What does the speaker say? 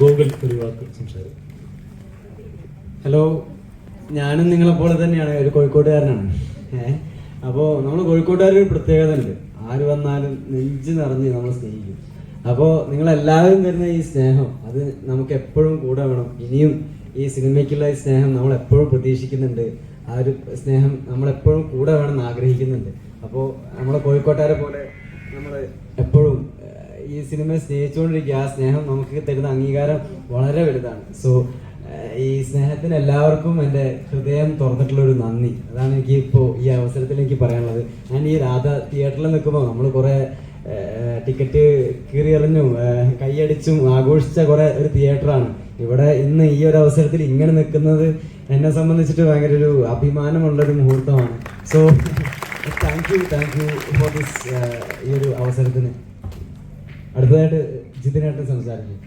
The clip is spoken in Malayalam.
ഗോകുൽ ഒരു വാക്ക് സംസാരിക്കും. ഹലോ ഞാനും നിങ്ങളെ പോലെ തന്നെയാണ് ഒരു കോഴിക്കോട്ടുകാരനാണ്. ഏഹ് അപ്പോൾ നമ്മൾ കോഴിക്കോട്ടുകാരൊരു പ്രത്യേകത ഉണ്ട് ആര് വന്നാലും നെഞ്ച് നിറഞ്ഞ് നമ്മൾ സ്നേഹിക്കും. അപ്പോൾ നിങ്ങളെല്ലാവരും തരുന്ന ഈ സ്നേഹം അത് നമുക്ക് എപ്പോഴും കൂടെ വേണം. ഇനിയും ഈ സിനിമയ്ക്കുള്ള ഈ സ്നേഹം നമ്മൾ എപ്പോഴും പ്രതീക്ഷിക്കുന്നുണ്ട്. ആ ഒരു സ്നേഹം നമ്മളെപ്പോഴും കൂടെ വേണം എന്ന് ആഗ്രഹിക്കുന്നുണ്ട്. അപ്പോൾ നമ്മളെ കോഴിക്കോട്ടുകാരെ പോലെ നമ്മൾ എപ്പോഴും ഈ സിനിമ സ്നേഹിച്ചുകൊണ്ടിരിക്കുക ആ സ്നേഹം നമുക്ക് തരുന്ന അംഗീകാരം വളരെ വലുതാണ്. സോ ഈ സ്നേഹത്തിന് എല്ലാവർക്കും എന്റെ ഹൃദയം തുറന്നിട്ടുള്ള ഒരു നന്ദി. അതാണ് എനിക്ക് ഇപ്പോൾ ഈ അവസരത്തിൽ എനിക്ക് പറയാനുള്ളത്. ഞാൻ ഈ രാധ തിയേറ്ററിൽ നിൽക്കുമ്പോൾ നമ്മൾ കുറേ ടിക്കറ്റ് കീറിയെറിഞ്ഞും കൈയടിച്ചും ആഘോഷിച്ച കുറേ ഒരു തിയേറ്ററാണ്. ഇവിടെ ഇന്ന് ഈ ഒരു അവസരത്തിൽ ഇങ്ങനെ നിൽക്കുന്നത് എന്നെ സംബന്ധിച്ചിട്ട് ഭയങ്കര ഒരു അഭിമാനമുള്ള ഒരു മുഹൂർത്തമാണ് so thank you thank you for this ഈ ഒരു അവസരത്തിന്. അടുത്തതായിട്ട് ജിതിനായിട്ട് സംസാരിക്കും.